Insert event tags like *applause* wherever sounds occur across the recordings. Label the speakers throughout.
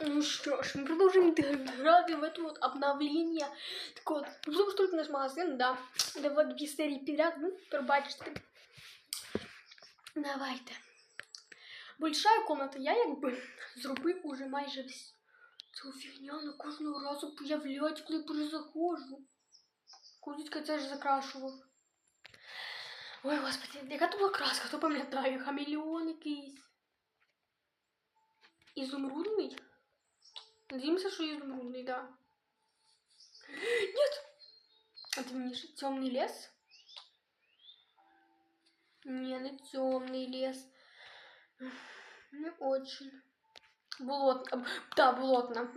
Speaker 1: Ну что ж, мы продолжим грати в это вот обновление. Так вот, что только наш магазин, да. Давай дві серії підряд, ну, пробачите. Давайте. Большая комната, я якби зробив уже майже всю цю фігня на кожного разу появляється, коли перезаходжу. Кузицька це ж закрашував. Ой, господи, яка то була краска, хто пам'ятає? Хамелеон якийсь. Изумрудный? Надеемся, что изумрудный, да. Нет! Это мне же темный лес? Не, не темный лес. Не очень. Болотно. Да, болотна.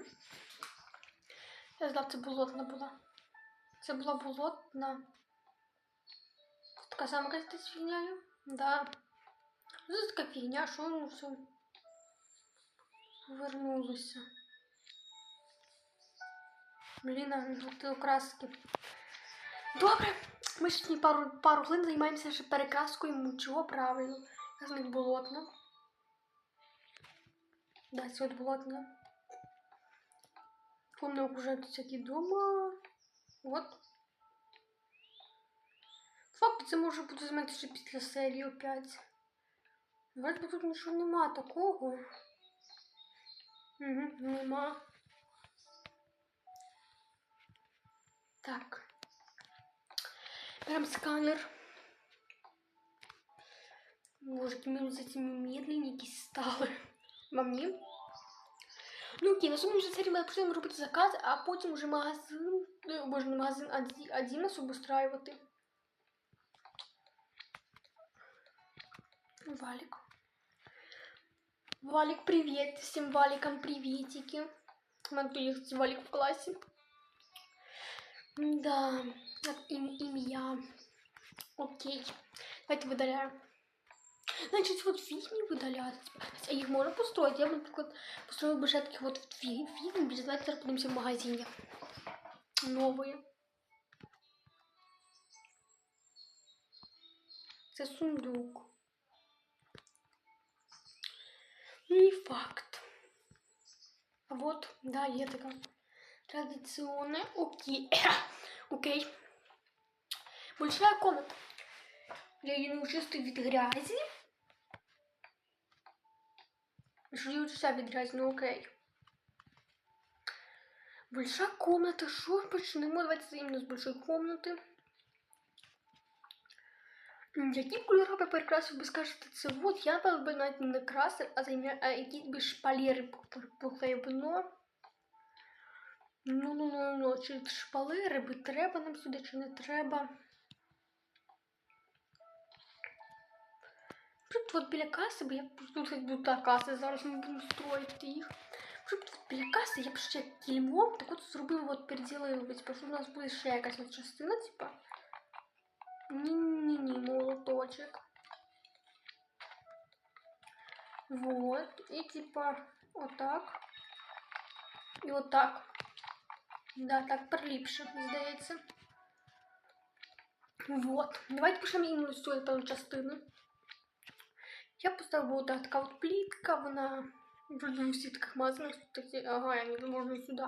Speaker 1: Я знав, це болотна була. Це була болотна. Така сама якась з фігнею? Да. Ну, Це така фігня, що ну все. Вернулися. Блін, а тут окраски. Добре. Ми ще пару, пару хвилин займаємося ще перекраскою мучого, правильно. Я з них болотна. Да, от болотна. У мене окружають всякі дома. Вот. Факт, це може бути займати ще після серії опять. Вроде би тут нічого нема такого. Угу, нема. Так. Берем сканер. Боже, які ми за цими медленні якісь стали. Мамі. Ну окей, на сьогодні вже серії ми почнемо робити заказ, а потім вже магазин, е, боже, не магазин, а Ді- а Дінас обустраювати. Валик. Валик, привет. Всем Валикам приветики. Тут есть Валик в классе. Да, так, им, имя. Окей. Давайте видаляем. Значит, вот фигни выдаляют. А их можно построить? Я бы, например, построила бы таких вот фи- фигни. Давайте зараз подивимося в магазине. Новые. Це сундук. Не факт. А вот, да, є така. Традиционная. Окей. *coughs* Окей. Большая комната. Я її не чистую від грязі. Я вся від грязі, ну окей. Большая комната. Що почнемо? Давайте іменно з большої комнати. Які кольори перекрасив би скажете це? От я би навіть не красив, а займя... а якісь би шпалери пок- поклеїв би, но... Ну, ну, ну, ну, чи шпалери би треба нам сюди, чи не треба? Щоб от біля каси, бо я тут та каси, зараз ми будемо строїти їх. Щоб тут біля каси я б ще кільмом, так от зробив, от переділив, типу, у нас буде ще якась от частина, типа. Ні-ні-ні, молоточек. Вот. И типа вот так. І отак. Да, так приліпше, здається. Вот. Давайте почнемо іменно з цієї певної частини. Я поставила вот така от плітка, вона вроді у всіх таких магазинах такі, ага, я не можна сюди.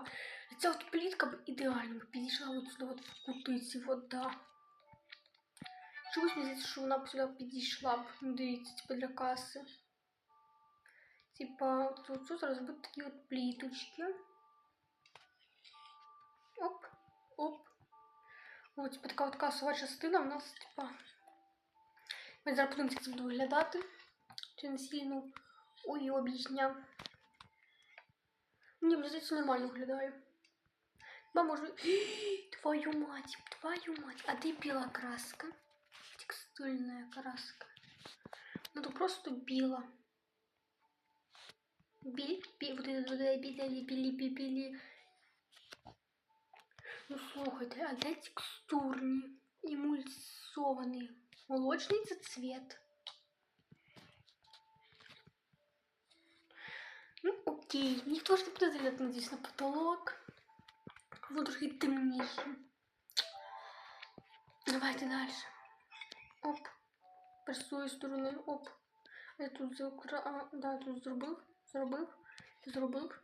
Speaker 1: Ця от плітка б ідеально б підійшла от сюди, от в кутиці, от, да. Чогось мені здається, що вона б сюди підійшла б, ну, дивіться, типу для каси. Типа, тут, тут зараз будуть такі от пліточки. Оп, оп. Ось типа така от касова частина у нас, типа. Ми зараз подивимося, як це буде виглядати. Чи не сильно уйобічня. Ні, мені здається, нормально виглядає. Ба, може... *gasps* Твою мать, твою мать. А де біла краска? Текстильная краска. Ну, то просто біла. Біль, біль, вот это, вот это, білі, білі, білі, білі. Ну, слухайте, а де текстурні, емульсовані? Молочний це цвет. Ну, окей. Ніхто ж не буде заглядати, надіюсь, на потолок. Воно трохи темніше. Давайте далі. Оп. З цієї сторони. Оп. Я тут закра... а, да, тут зробив. Зробив. Зробив.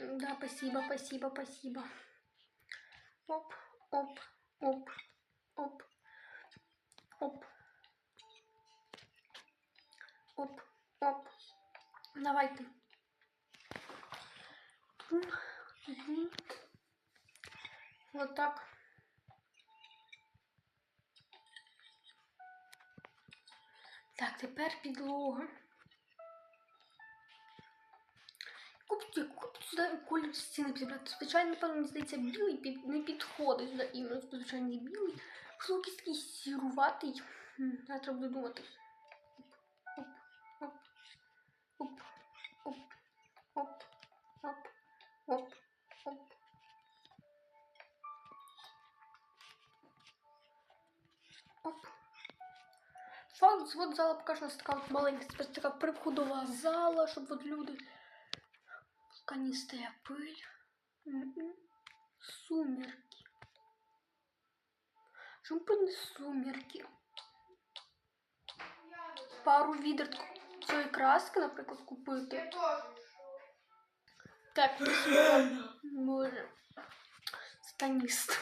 Speaker 1: М, Да, спасибо, спасибо, спасибо. Оп, оп, оп, оп, оп. Оп, оп. Давайте. Тун, мгм. Вот так. Так, тепер підлога. Яку сюди колір стіни підібрати. Звичайно, напевно, мені здається, білий під, не підходить сюди іменно звичайний білий. Можливо, такий сіруватий. Я треба буду думати. Факт, от зала поки що у нас така от маленька, тепер така приходова зала, щоб от люди. Пока не стоя. М-м. Сумерки. Чому б не сумерки? Пару відер цієї краски, наприклад, купити. Так, спасибо. Боже. Станіст.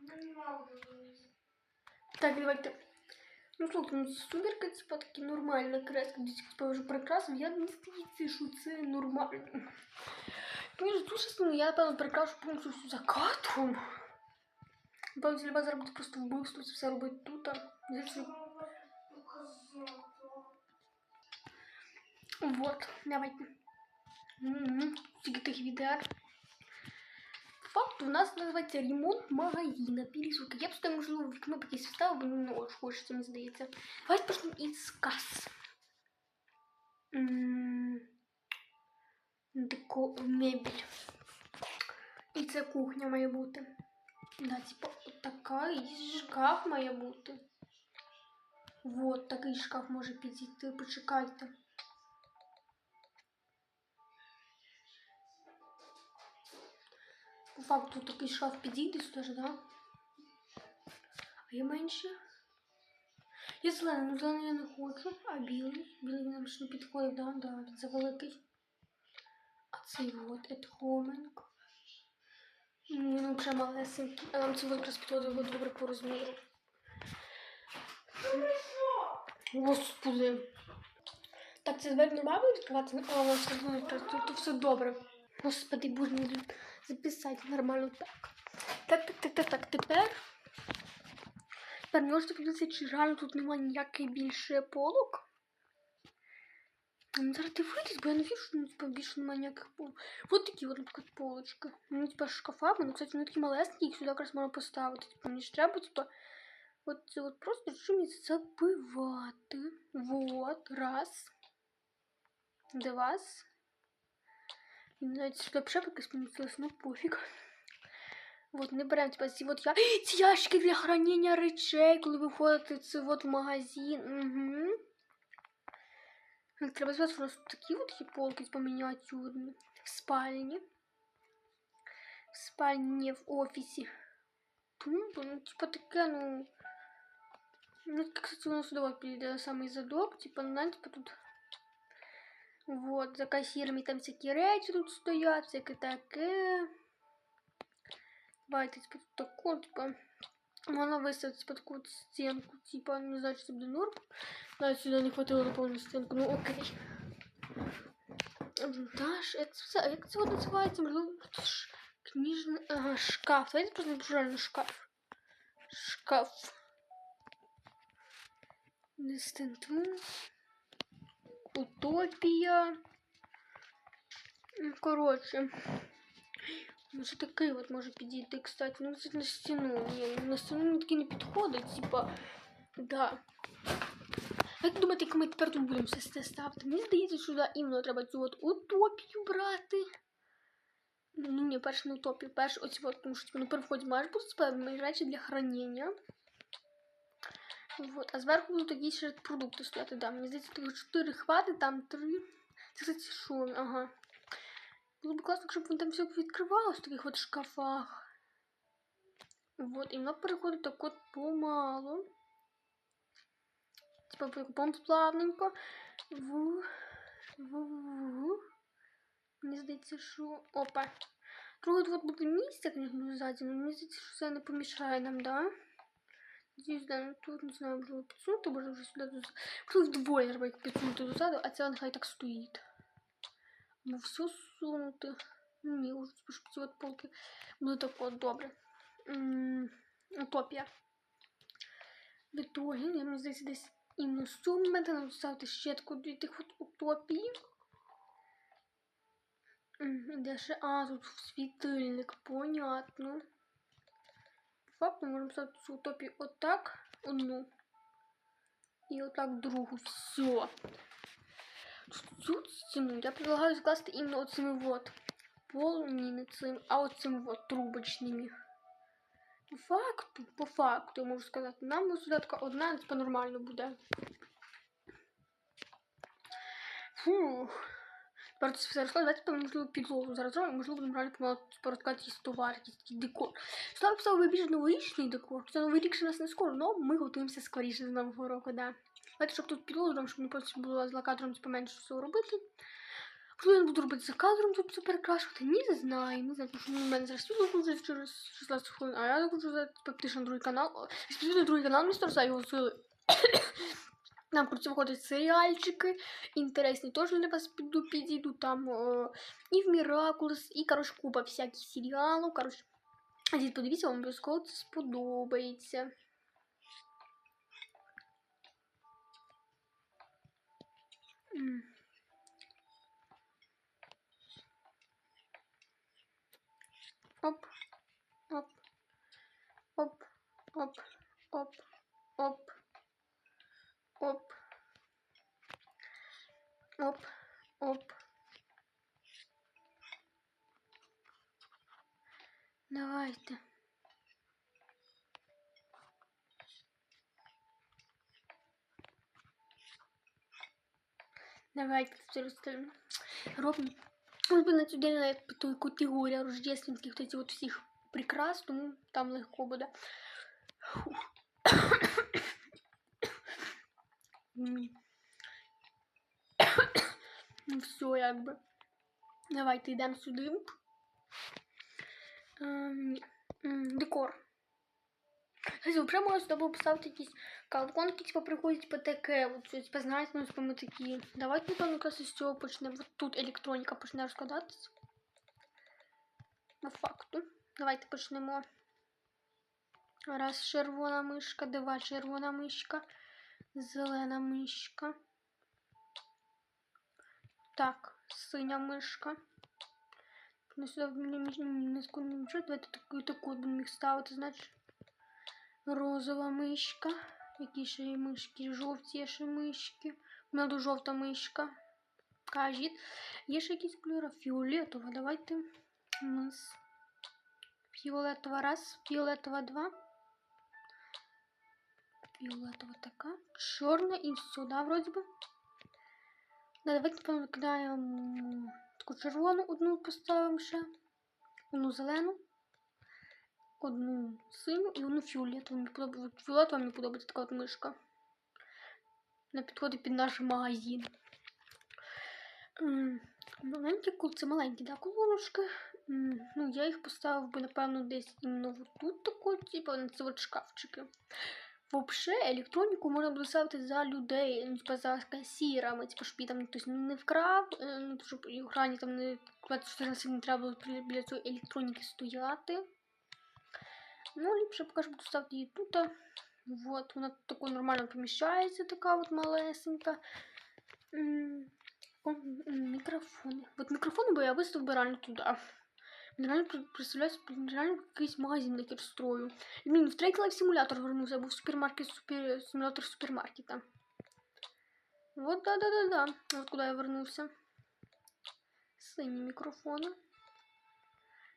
Speaker 2: Ну.
Speaker 1: Так, давайте. Ну, слухай, ну сумерка, типа, такі нормальна краска, десь вже прикрасив. Я не здається, що це нормально. Між дуже сильно, я, напевно, прикрашу повністю всю закатом. Напевно, треба зробити просто вбивство, це все робити тут. здесь Вот, давайте. Тільки тих відер. Факт у нас називається ремонт магазина. Пересылка. Я б сюди, можливо, вікно б якесь вставив, бо ну, ось хочеться, мені здається. Давайте почнемо із кас. М, Деко мебель. І це кухня має бути. Да, типа, от така і шкаф має бути. Вот, такий шкаф може підійти. Почекайте. По факту такий шкаф підійде ж, да? А є менше? Я зелений, ну зелений я не хочу, а білий. Білий нам ж не підходить, да, да, це великий. А цей от, это хоменко. Він вже малесенький, а нам це якраз підходить добре по розміру. Господи. Так, це двері нормально відкривати? А, у нас все все добре. Господи, боже мій, записати нормально так. Так, так, так, так, так, тепер. Тепер можете подивитися, чи реально тут немає ніяких більше полок. Ну, зараз дивитись, бо я не вірю, що ну, більше немає ніяких полок. Вот такі от, наприклад, полочки. Ну, типа, з шкафами, ну, кстати, вони такі малесенькі, їх сюди якраз можна поставити. Типа, мені ж треба, типа, от це от просто чим забивати. Вот, раз. Два. Навіть сюди якось помістилось, ну пофіг. Вот, не беремо, типа, ці от я... *gasps* Ці ящики для хранення речей, коли ви ходите це от в магазин. Угу. Треба звати просто такі от є полки, типа, мініатюрні. В спальні. В спальні, в офісі. Тумба, ну, типа, таке, ну... Ну, кстати, у нас підійде на задок, типа, ну, знаєте, типа, тут... Вот, за кассирами там всякі речі тут стоять, всяке таке. Давайте, типа, тут таку, типа, можна виставити, типа, таку от стінку, типа, не знаю, чи це буде норм. Навіть сюди не хватило на повну стінку, ну окей. Даш, як це, все- а як це от називається? Можливо, тут ж книжний, ага, шкаф. Давайте просто напишу реально шкаф. Шкаф. Дистентун. Утопія. Ну, Коротше. Може такий от може підійти, кстати. Ну, це на стіну. Ні, на стіну він такий не підходить, типа. Да. Як думаєте, як ми тепер тут будемо все ставити? Мені здається, що сюди іменно треба цю от утопію брати. Ну, ні, перше не утопію, перше оці от, тому що типу, на переході маєш бути певні речі для хранення. Вот. А зверху будуть такі ще продукти стояти. Да. Мені здається, тут 4 хвати, там 3. Це, кстати, що? Ага. Було б класно, щоб вони там все відкривалося в таких от шкафах. Вот, і воно переходить так от помало. Типа потім плавненько в, в, в здається, що. Опа. Другий от буде місце, звісно, ззаді, але мені здається, що це не помішає нам, да? Здесь, да, ну тут не знаю, можливо підсунути, може вже сюди до Можливо, вдвоє треба їх підсунути дозаду, а це нехай так стоїть. Ну все сунути. Ні, уже спишу ці от полки. Буде так от добре. М, Утопія. В итоге, я мені здається, десь іменно з цього моменту нам ставити щетку до тих от ще? А, тут світильник, понятно факт, мы можем ставить в утопию вот так одну. И вот так другу. Все. Тут стену я предлагаю скласти именно вот этими вот полними цим, а вот этими вот трубочными. По факту, по факту, я могу сказать нам сюда сюди одна, по нормально будет Фух. Тепер це все розкладати, там можливо підлогу зараз зробимо, можливо, будемо помалу розказати якийсь товар, якийсь такий декор. Сюди поставив більш новорічний декор. Це новий рік ще нас не скоро, але ми готуємося скоріше з Нового року, да. Давайте, щоб тут підлогу зробимо, щоб не просто було за кадром типу, менше всього робити. Можливо, я буду робити за кадром тут все перекрашувати. Ні, Не знаю, не знаю, тому що у мене зараз світло буде через 16 хвилин, а я хочу запитати на другий канал. Співати на другий канал містер за його сили. Нам круто виходять серіальчики інтересні, теж для вас піду підійду там е, і в Міракулс, і коротше, купа всяких серіалів. Коротше, а дід, подивіться, вам обов'язково це сподобається. Давайте розставимо. Робимо. Ось би на цю день як той категорія рождественських от от всіх прикрас, тому там легко буде. Ну все, якби. Давайте йдемо сюди. Ем, м, Декор. Вообще можна сюди було поставити якісь колонки, типа приходять, типа таке, от щось, типа, знаєте, ну, такі. Давайте, напевно, якраз із цього почнемо. От тут електроніка почне розкладатися. На факту. Давайте почнемо. Раз червона мишка, два червона мишка, зелена мишка. Так, синя мишка. Ну, сюди не складно вже. Давайте таку таку будемо їх ставити, значить. Розова мишка. Які ще є мишки? Жовті є ще мишки. У мене дуже жовта мишка. Кажіть. Є ще якісь кольори? Фіолетова. Давайте. Нас фіолетова раз, фіолетова два. Фіолетова така. Чорна і да, вроді би. Да, давайте напевно, викидаємо таку червону одну поставимо ще. Одну зелену одну синю і одну фіолетову. Мені подобається фіолетова мені подобається така от мишка. Вона підходить під наш магазин. Маленькі кул, це маленькі, да, колоночки. Ну, я їх поставив би, напевно, десь іменно тут тако, типу, на ці от шкафчики. Вообще, електроніку можна буде ставити за людей, ну, типа за касірами, типу, щоб її там хтось не вкрав, е, ну, щоб і охрані там не 24 на 7 не треба біля цієї електроніки стояти. Ну, ліпше поки буду ставити її тут. Вот, вона тако нормально поміщається, така от малесенька. О, Мікрофони. От мікрофони би я виставив би реально туди. Мені Реально собі, реально якийсь магазин такий строю. Блін, в трейк лайф симулятор вернувся, був супермаркет, супер, симулятор супермаркета. Вот, да-да-да-да. Вот куди я вернувся. Сині мікрофони.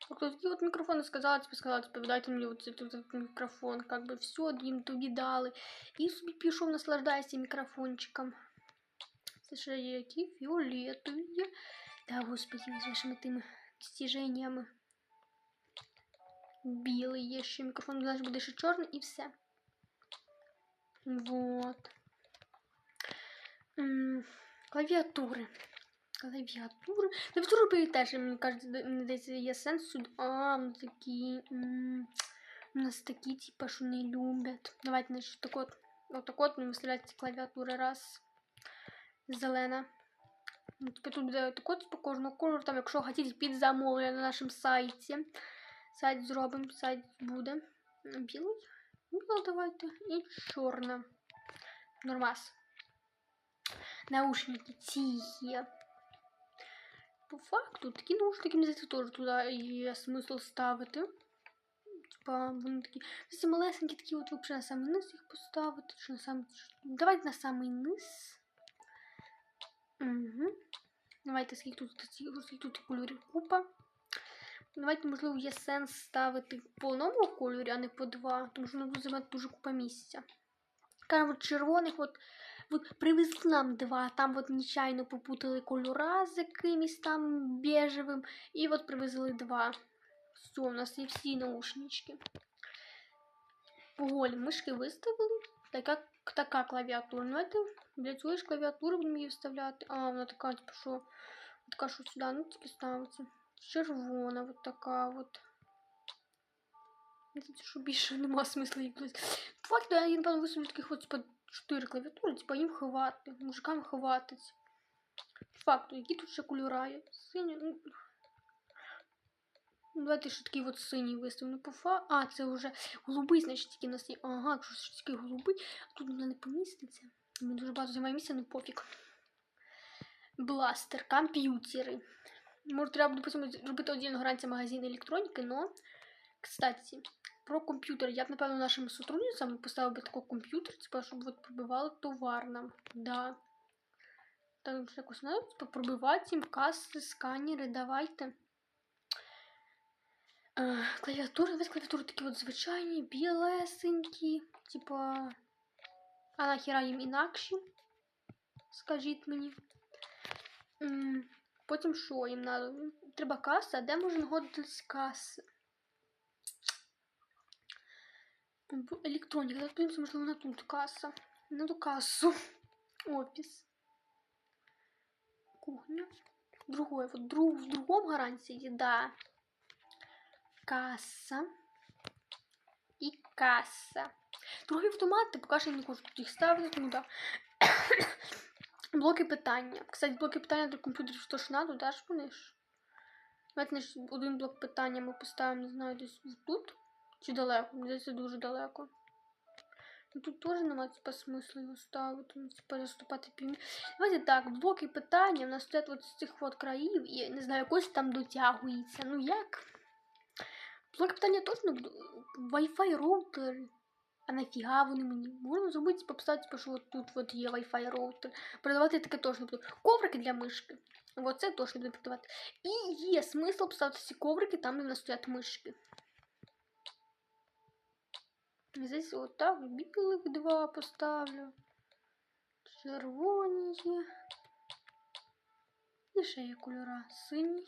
Speaker 1: Тобто такі от мікрофони сказали, типу, сказали, типу, дайте мені от цей от мікрофон, как би все, їм тобі дали. І собі пішов, наслаждайся мікрофончиком. Це ще є які фіолетові. є. Да, господи, з вашими тими достіженнями. Білий є ще мікрофон, значить буде ще чорний і все. Вот. М, Клавіатури. Клавіатури. Клавіатури би теж, мені кажеться, де- мені здається, є сенс сюди. А, ну такі. У нас такі, типа, що не люблять. Давайте, значить, так от. Отак от мені виставляється клавіатура раз. Зелена. Ну, Типу тут буде так от по кожному кольору, там, якщо хотіти під замовлення на нашому сайті. Сайт зробимо, сайт буде. Білий. Білий давайте. І чорна. Нормас. Наушники тихі. По факту, такі наушники, мені здається, теж туди є смисл ставити. Типа, вони такі. Ці малесенькі такі, от взагалі на самий низ їх поставити. Чи на самий... Давайте на самий низ. Угу. Давайте скільки тут, скільки тут кольорів купа. Давайте, можливо, є сенс ставити по одному кольорі, а не по два, тому що воно буде займати дуже купа місця. Кажемо, червоних, от, от привезли нам два, там от нечайно попутали кольора з якимось там бежевим, і от привезли два. Все, у нас є всі наушнички. Голі мишки виставили. Така, така клавіатура. Ну, это для цієї ж клавіатури будемо її вставляти. А, вона така, типу, що така, що сюди, ну, тільки ставиться. Червона, вот така от. Це що більше нема смисла їх. Факт, я напевно висунув таких от, чотири клавіатури, типа, їм хвати, мужикам хватить. Факту, які тут ще кольора є? Сині, ну, Ну, Давайте ще такий от синій виставимо по фа. А, це вже голубий, значить, тільки нас є. Ага, якщо ж такий голубий, а тут вона не поміститься. Мені дуже багато займає місця, ну пофіг. Бластер, комп'ютери. Може, треба буде робити отдільно гранця магазин електроніки, но, кстати, про комп'ютер. Я б, напевно, нашим сотрудницям поставив би такий комп'ютер, типа, щоб от пробивали товар нам. Да. Так, якось надо, типа, пробивати їм каси, сканери, давайте. Е, Клавіатури, давайте клавіатури такі от звичайні, білесенькі, типа. А нахіра їм інакші? Скажіть мені. Потім що їм? М, Треба каса, де можна знаходитись каси? В електроніка, подивимося, можливо, на тут каса. На ту касу. *laughs* Офіс. Кухня. Другое. Вот друг, в другом гарантии, да. Каса. І каса. Другий автомат, ти поки що не хочу тут їх ставити, тому да. *coughs* блоки питання. Кстати, блоки питання до комп'ютерів то ж надо, да ж вони ж? Давайте один блок питання ми поставимо, не знаю, десь тут. Чи далеко? Мені здається, дуже далеко. Ну, тут теж немає типа, смислу його ставити, ну, типа заступати пів. Давайте так, блоки питання у нас стоять от з цих от країв і не знаю, якось там дотягується. Ну як? Блоки питання точно. Wi-Fi роутери. А нафіга вони мені? Можна зробити, типа, писати, типа, що от тут от є Wi-Fi роутер. Продавати таке точно буду. Коврики для мишки. Вот це точно буду продавати. І є смисл поставити ці коврики там, де в нас стоять мишки. Здесь вот так білих два поставлю. Червоні є. І ще є кольора. Синій.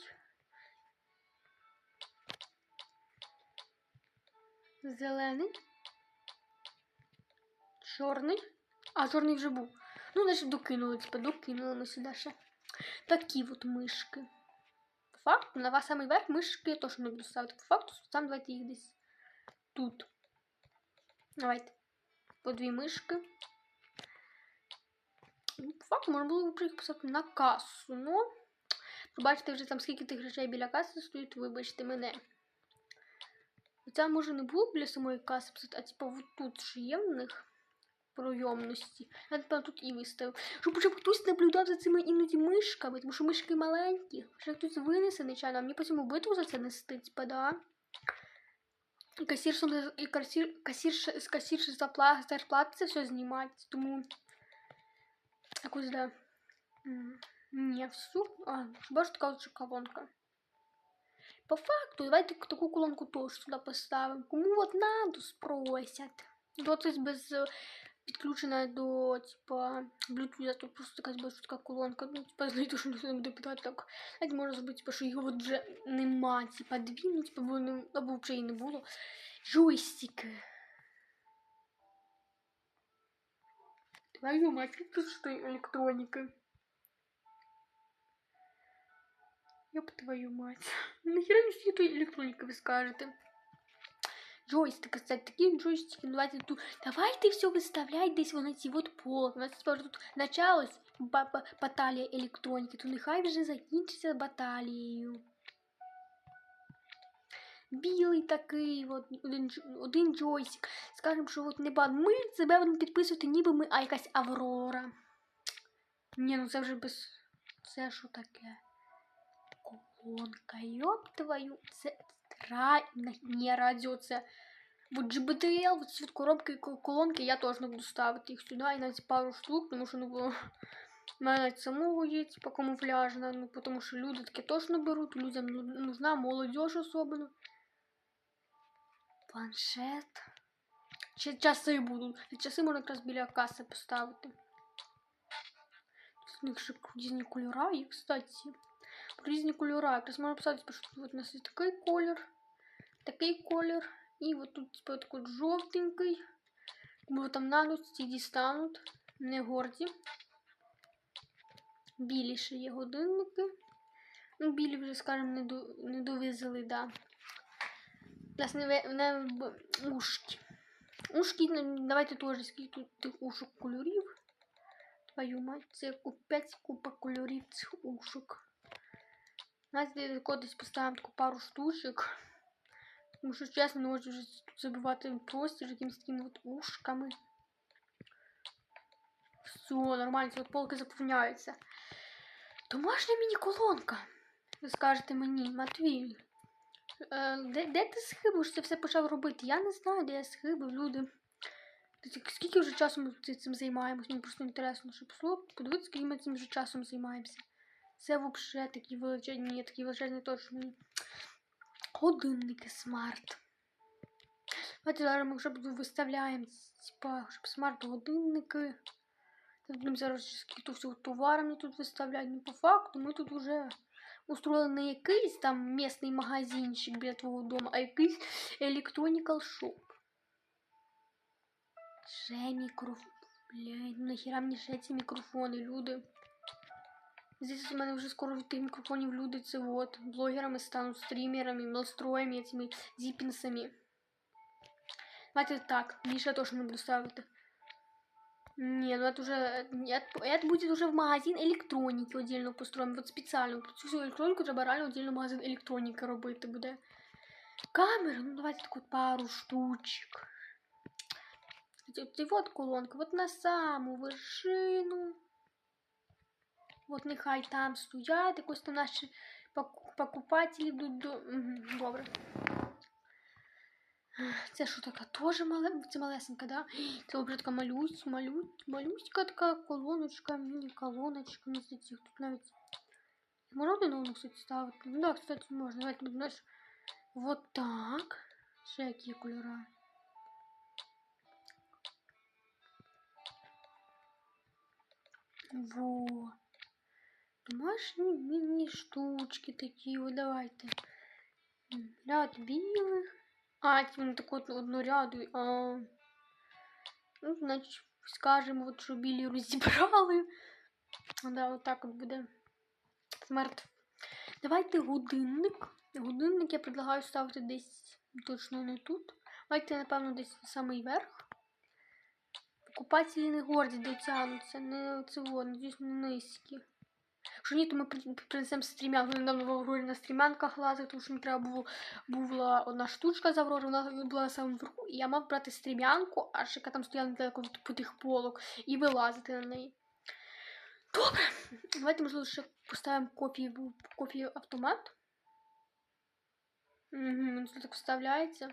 Speaker 1: Зелений. Чорний. А, чорний вже був. Ну, значить, докинули, типа, докинули ми сюди ще. Такі от мишки. По факту, на вас самий верх мишки я точно не буду ставити. По факту, сам давайте їх десь тут. Давайте. По дві мишки. Факту можна було б їх на касу, ну. Побачите вже там скільки тих речей біля каси стоїть, вибачте мене. Хоча може не було біля самої каси писати, а типа вот тут ж є в них пройомності. Я тепер тут і виставив. Щоб вже хтось наблюдав за цими іноді мишками, тому що мишки маленькі. Вже хтось винесе нечайно, а мені потім битву за це нести, типа, да. Касір, і касір, касір, з касірши зарплати, це все знімати, тому якось, да. Не всю. А, хіба ж от колонка. По факту, давайте такую таку колонку теж сюди поставимо. Кому от надо, спросять. Доцись без підключена до, типа, Bluetooth, то просто така без така колонка. Ну, типа, *laughs* знайду, що ніхто не буде питати так. Навіть можна зробити, типа, що його от вже нема, типа, дві, ну, типа, вони, або взагалі і не було. Джойстики. Твою мать, як тут що електроніка. Ёб твою мать. *laughs* Нахера мені стільки тої електроніки ви скажете? Джойстики, кстати, такі джойстики, ну, давайте тут, давайте все виставляй десь вона ці от полок. У нас тепер тут началось ба- ба- баталія електроніки, то нехай вже закінчиться баталією. Білий такий, от, один, один джойстик. Скажемо, що от не бан. Ми себе будемо підписувати, ніби ми, а якась Аврора. Ні, ну це вже без. Це що таке? Колонка, йоп твою, це тра... не радіо, це вот GBTL, вот от коробки, ко- колонки, я теж не буду ставити їх сюди, і навіть пару штук, тому що ну, мене *laughs* самого є, типа, камуфляжна, ну, тому що люди таке точно беруть, людям ну- нужна молодіж особливо. Планшет. Ще часи будуть. Часи можна якраз біля каси поставити. Тут у них ще різні кольори кстати. Різні кольори. Якраз можна писати, що от у нас є такий колір, такий колір. І от тут типу, жовтенький. Бо там нануть, ці дістануть. Не горді. Білі ще є годинники. Ну, білі вже, скажімо, не, до, не довезли, да. Нас не, ушки. Ушки, ну, давайте теж скільки тут тих ушок кольорів. Твою мать, це ку- п'ять купа кольорів цих ушок. Знаєте, кудись поставимо таку пару штучок. Тому що чесно, не можу вже забивати простір якимись такими от ушками. Все, нормально, от полки заповняються. Домашня міні-колонка. Ви скажете мені, Матвій, е, де, де ти схибив, все почав робити? Я не знаю, де я схибив, люди. Скільки вже часу ми цим займаємось? Мені просто інтересно, щоб подивитися, скільки ми цим вже часом займаємося. Це взагалі такі величезні, ні, такі величезні точно. ні. Годинники смарт. Давайте зараз ми вже виставляємо, типа, щоб смарт-годинники. Будемо зараз скільки всього товару мені тут виставляти. Ну, по факту ми тут вже устроїли не якийсь там місний магазинчик біля твого дому, а якийсь електронікал шоп. Ще мікрофон. Блядь, ну нахіра мені ще ці мікрофони, люди. Здесь у мене вже скоро від тих мікрофонів люди це от. Блогерами стануть, стрімерами, мелстроями, цими зіпінсами. Давайте так, більше точно не буду ставити. Не, ну это уже, это, это будет уже в магазин електроніки отдельно построїмо, от спеціально. Цю всю електроніку треба реально отдельно магазин електроніки робити буде. Камери, ну давайте таку пару штучок. От, от, от колонка, от на саму вершину. От нехай там стоять, якось там наші пок- покупателі йдуть до. Добре. Це що така? Тоже мале... Це малесенька, да? Це вже така малюсь, малюсь, малюська така колоночка, міні-колоночка. Їх тут навіть. Одну, кстати, ставити? Ну да, кстати, можна. Давайте будемо, знаєш, вот так. Ще які кольори. Во. Домашні міні-штучки такі, от давайте. Ряд білих. А, ті вони так от одноряду. А, ну, значить, скажемо, от, що білі розібрали. Да, от так от буде. Смарт. Давайте годинник. Годинник я предлагаю ставити десь точно не тут. Давайте, напевно, десь в самий верх. Покупателі не горді дотягнуться, не це воно, надіюсь, не низькі. Якщо ні, то ми принесемо стрімянку. Я недавно в на стрімянках лазив, тому що мені треба було була одна штучка з Аврори, вона була на самому верху, і я мав брати стрімянку, аж яка там стояла недалеко від тих полок, і вилазити на неї. Добре, давайте, можливо, ще поставимо кофі, кофі автомат. Угу, це так вставляється.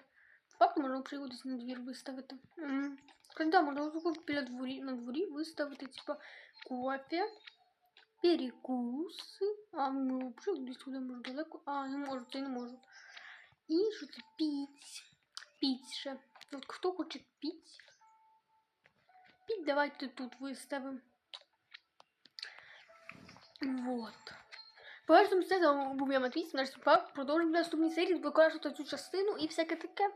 Speaker 1: По факту можна взагалі на двір виставити. Угу. Когда можна біля дворі, на дворі виставити, типа, кофе, перекуси. А, ну, взагалі десь туди можу далеко. А, не можу, це не можу. І що це піть. Піть ще. От хто хоче піть? Піть давайте тут виставимо. Вот. Бачите, це був я Матвій, наш продовжуємо наступній серії виконувати цю частину і всяке таке.